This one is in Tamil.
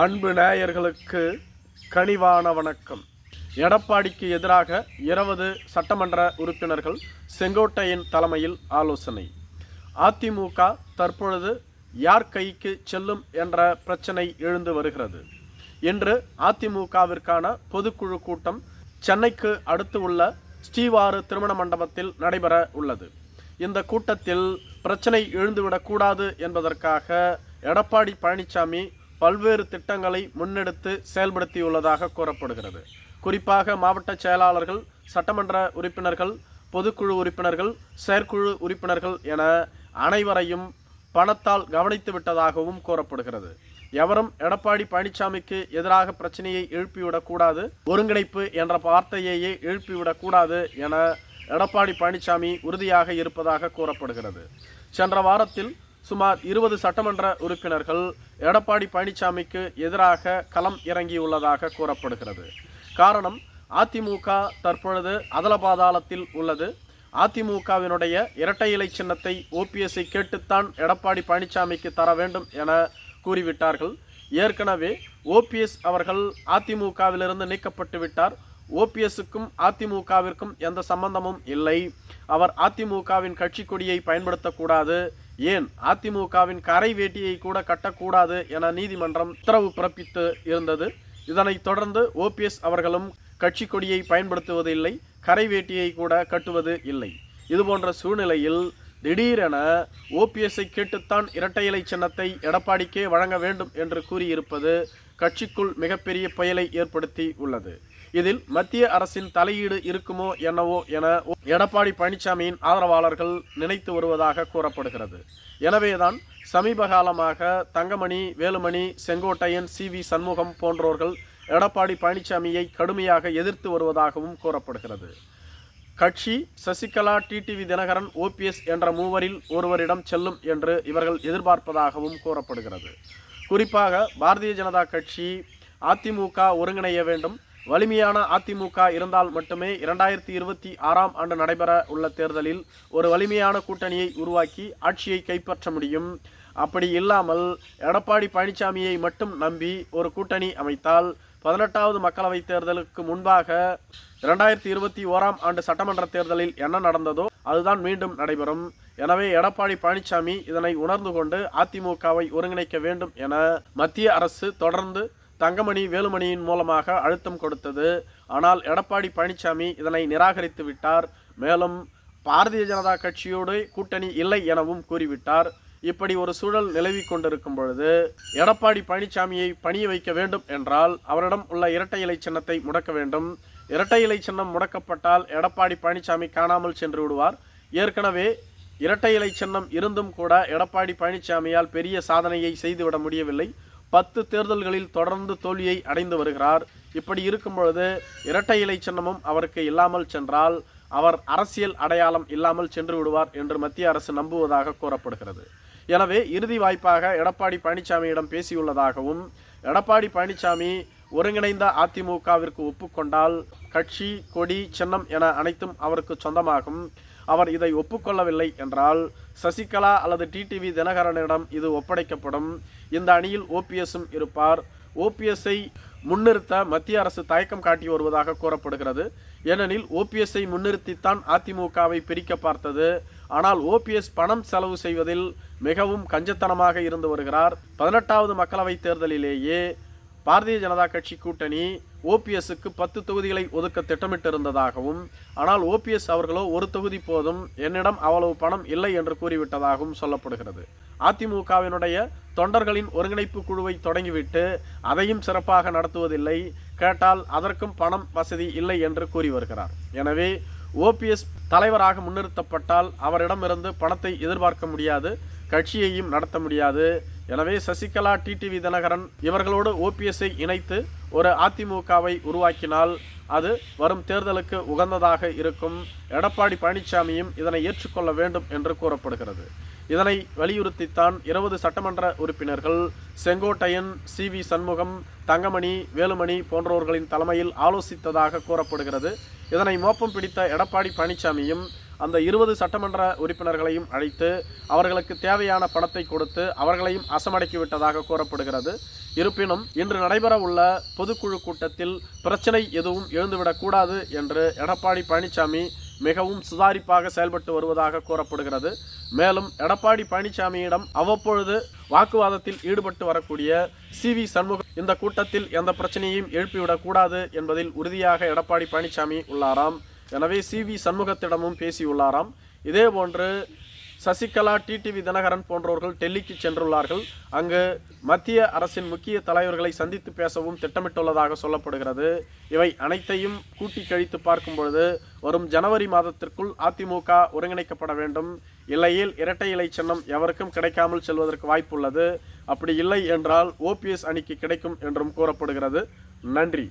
அன்பு நேயர்களுக்கு கனிவான வணக்கம். எடப்பாடிக்கு எதிராக இருபது சட்டமன்ற உறுப்பினர்கள் செங்கோட்டையின் தலைமையில் ஆலோசனை. அதிமுக தற்பொழுது யார் கைக்கு செல்லும் என்ற பிரச்சனை எழுந்து வருகிறது. இன்று அதிமுகவிற்கான பொதுக்குழு கூட்டம் சென்னைக்கு அடுத்து உள்ள ஸ்ரீவாறு திருமண மண்டபத்தில் நடைபெற உள்ளது. இந்த கூட்டத்தில் பிரச்சனை எழுந்துவிடக்கூடாது என்பதற்காக எடப்பாடி பழனிசாமி பல்வேறு திட்டங்களை முன்னெடுத்து செயல்படுத்தியுள்ளதாக கூறப்படுகிறது. குறிப்பாக மாவட்ட செயலாளர்கள் சட்டமன்ற உறுப்பினர்கள் பொதுக்குழு உறுப்பினர்கள் செயற்குழு உறுப்பினர்கள் என அனைவரையும் பணத்தால் கவனித்து விட்டதாகவும் கூறப்படுகிறது. எவரும் எடப்பாடி பழனிசாமிக்கு எதிராக பிரச்சனையை எழுப்பிவிடக்கூடாது ஒருங்கிணைப்பு என்ற வார்த்தையையே எழுப்பிவிடக்கூடாது என எடப்பாடி பழனிசாமி உறுதியாக இருப்பதாக கூறப்படுகிறது. சென்ற வாரத்தில் சுமார் இருபது சட்டமன்ற உறுப்பினர்கள் எடப்பாடி பழனிசாமிக்கு எதிராக களம் இறங்கியுள்ளதாக கூறப்படுகிறது. காரணம் அதிமுக தற்பொழுது அதலபாதாளத்தில் உள்ளது. அதிமுகவினுடைய இரட்டை இலை சின்னத்தை ஓபிஎஸ்ஐ கேட்டுத்தான் எடப்பாடி பழனிசாமிக்கு தர வேண்டும் என கூறிவிட்டார்கள். ஏற்கனவே ஓபிஎஸ் அவர்கள் அதிமுகவிலிருந்து நீக்கப்பட்டு விட்டார். ஓபிஎஸ்க்கும் அதிமுகவிற்கும் எந்த சம்பந்தமும் இல்லை. அவர் அதிமுகவின் கட்சி கொடியை பயன்படுத்தக்கூடாது. ஏன் அதிமுகவின் கரை வேட்டியை கூட கட்டக்கூடாது என நீதிமன்றம் உத்தரவு பிறப்பித்து இருந்தது. இதனைத் தொடர்ந்து ஓபிஎஸ் அவர்களும் கட்சி கொடியை பயன்படுத்துவதில்லை கரை வேட்டியை கூட கட்டுவது இல்லை. இதுபோன்ற சூழ்நிலையில் திடீரென ஓபிஎஸ்ஐ கேட்டுத்தான் இரட்டை இலை சின்னத்தை எடப்பாடிக்கே வழங்க வேண்டும் என்று கூறியிருப்பது கட்சிக்குள் மிகப்பெரிய புயலை ஏற்படுத்தி உள்ளது. இதில் மத்திய அரசின் தலையீடு இருக்குமோ என்னவோ என எடப்பாடி பழனிசாமியின் ஆதரவாளர்கள் நினைத்து வருவதாக கூறப்படுகிறது. எனவேதான் சமீப காலமாக தங்கமணி வேலுமணி செங்கோட்டையன் சி வி சண்முகம் போன்றோர்கள் எடப்பாடி பழனிசாமியை கடுமையாக எதிர்த்து வருவதாகவும் கூறப்படுகிறது. கட்சி சசிகலா டிடிவி தினகரன் ஓபிஎஸ் என்ற மூவரில் ஒருவரிடம் செல்லும் என்று இவர்கள் எதிர்பார்ப்பதாகவும் கூறப்படுகிறது. குறிப்பாக பாரதிய ஜனதா கட்சி அதிமுக ஒருங்கிணைய வேண்டும் வலிமையான அதிமுக இருந்தால் மட்டுமே இரண்டாயிரத்தி இருபத்தி ஆறாம் ஆண்டு நடைபெற உள்ள தேர்தலில் ஒரு வலிமையான கூட்டணியை உருவாக்கி ஆட்சியை கைப்பற்ற முடியும். அப்படி இல்லாமல் எடப்பாடி பழனிசாமியை மட்டும் நம்பி ஒரு கூட்டணி அமைத்தால் பதினெட்டாவது மக்களவைத் தேர்தலுக்கு முன்பாக இரண்டாயிரத்தி இருபத்தி ஓராம் ஆண்டு சட்டமன்ற தேர்தலில் என்ன நடந்ததோ அதுதான் மீண்டும் நடைபெறும். எனவே எடப்பாடி பழனிசாமி இதனை உணர்ந்து கொண்டு அதிமுகவை ஒருங்கிணைக்க வேண்டும் என மத்திய அரசு தொடர்ந்து தங்கமணி வேலுமணியின் மூலமாக அழுத்தம் கொடுத்தது. ஆனால் எடப்பாடி பழனிசாமி இதனை நிராகரித்து விட்டார். மேலும் பாரதிய ஜனதா கட்சியோடு கூட்டணி இல்லை எனவும் கூறிவிட்டார். இப்படி ஒரு சூழல் நிலவி கொண்டிருக்கும் பொழுது எடப்பாடி பழனிசாமியை பணிய வைக்க வேண்டும் என்றால் அவரிடம் உள்ள இரட்டை இலை சின்னத்தை முடக்க வேண்டும். இரட்டை இலை சின்னம் முடக்கப்பட்டால் எடப்பாடி பழனிசாமி காணாமல் சென்று விடுவார். ஏற்கனவே இரட்டை இலை சின்னம் இருந்தும் கூட எடப்பாடி பழனிசாமியால் பெரிய சாதனையை செய்துவிட முடியவில்லை. பத்து தேர்தல்களில் தொடர்ந்து தோல்வியை அடைந்து வருகிறார். இப்படி இருக்கும் பொழுது இரட்டை இலை சின்னமும் அவருக்கு இல்லாமல் சென்றால் அவர் அரசியல் அடையாளம் இல்லாமல் சென்று விடுவார் என்று மத்திய அரசு நம்புவதாக கூறப்படுகிறது. எனவே இறுதி வாய்ப்பாக எடப்பாடி பழனிசாமியிடம் பேசியுள்ளதாகவும் எடப்பாடி பழனிசாமி ஒருங்கிணைந்த அதிமுகவிற்கு ஒப்புக்கொண்டால் கட்சி கொடி சின்னம் என அனைத்தும் அவருக்கு சொந்தமாகும். அவர் இதை ஒப்புக்கொள்ளவில்லை என்றால் சசிகலா அல்லது டிடிவி தினகரனிடம் இது ஒப்படைக்கப்படும். இந்த அணியில் ஓபிஎஸும் இருப்பார். ஓபிஎஸ்ஐ முன்னிறுத்த மத்திய அரசு தயக்கம் காட்டி வருவதாக கூறப்படுகிறது. ஏனெனில் ஓபிஎஸ்ஐ முன்னிறுத்தித்தான் அதிமுகவை பிரிக்க பார்த்தது. ஆனால் ஓபிஎஸ் பணம் செலவு செய்வதில் மிகவும் கஞ்சத்தனமாக இருந்து வருகிறார். பதினெட்டாவது மக்களவைத் தேர்தலிலேயே பாரதிய ஜனதா கட்சி கூட்டணி ஓபிஎஸ்க்கு பத்து தொகுதிகளை ஒதுக்க திட்டமிட்டிருந்ததாகவும் ஆனால் ஓபிஎஸ் அவர்களோ ஒரு தொகுதி போதும் என்னிடம் அவ்வளவு பணம் இல்லை என்று கூறிவிட்டதாகவும் சொல்லப்படுகிறது. அதிமுகவினுடைய தொண்டர்களின் ஒருங்கிணைப்பு குழுவை தொடங்கிவிட்டு அதையும் சிறப்பாக நடத்துவதில்லை. கேட்டால் அதற்கும் பணம் வசதி இல்லை என்று கூறி வருகிறார். எனவே ஓபிஎஸ் தலைவராக முன்னிறுத்தப்பட்டால் அவரிடமிருந்து பணத்தை எதிர்பார்க்க முடியாது கட்சியையும் நடத்த முடியாது. எனவே சசிகலா டிடிவி தினகரன் இவர்களோடு ஓபிஎஸ்ஐ இணைத்து ஒரு அதிமுகவை உருவாக்கினால் அது வரும் தேர்தலுக்கு உகந்ததாக இருக்கும். எடப்பாடி பழனிசாமியும் இதனை ஏற்றுக்கொள்ள வேண்டும் என்று கூறப்படுகிறது. இதனை வலியுறுத்தித்தான் இருபது சட்டமன்ற உறுப்பினர்கள் செங்கோட்டையன் சி. வி. சண்முகம் தங்கமணி வேலுமணி போன்றவர்களின் தலைமையில் ஆலோசித்ததாக கூறப்படுகிறது. இதனை மோப்பம் பிடித்த எடப்பாடி பழனிசாமியும் அந்த இருபது சட்டமன்ற உறுப்பினர்களையும் அழைத்து அவர்களுக்கு தேவையான பணத்தை கொடுத்து அவர்களையும் அசமடக்கிவிட்டதாக கூறப்படுகிறது. இருப்பினும் இன்று நடைபெற உள்ள பொதுக்குழு கூட்டத்தில் பிரச்சனை எதுவும் எழுந்துவிடக்கூடாது என்று எடப்பாடி பழனிசாமி மிகவும் சுதாரிப்பாக செயல்பட்டு வருவதாக கூறப்படுகிறது. மேலும் எடப்பாடி பழனிசாமியிடம் அவ்வப்பொழுது வாக்குவாதத்தில் ஈடுபட்டு வரக்கூடிய சி வி சண்முகம் இந்த கூட்டத்தில் எந்த பிரச்சனையும் எழுப்பிவிடக்கூடாது என்பதில் உறுதியாக எடப்பாடி பழனிசாமி உள்ளாராம். எனவே சி வி சண்முகத்திடமும் பேசியுள்ளாராம் இதேபோன்று சசிகலா டிடிவி தினகரன் போன்றவர்கள் டெல்லிக்கு சென்றுள்ளார்கள். அங்கு மத்திய அரசின் முக்கிய தலைவர்களை சந்தித்து பேசவும் திட்டமிட்டுள்ளதாக சொல்லப்படுகிறது. இவை அனைத்தையும் கூட்டி கழித்து பார்க்கும் பொழுது வரும் ஜனவரி மாதத்திற்குள் அதிமுக ஒருங்கிணைக்கப்பட வேண்டும். இல்லையில் இரட்டை இலை சின்னம் எவருக்கும் கிடைக்காமல் செல்வதற்கு வாய்ப்புள்ளது. அப்படி இல்லை என்றால் ஓபிஎஸ் அணிக்கு கிடைக்கும் என்றும் கூறப்படுகிறது. நன்றி.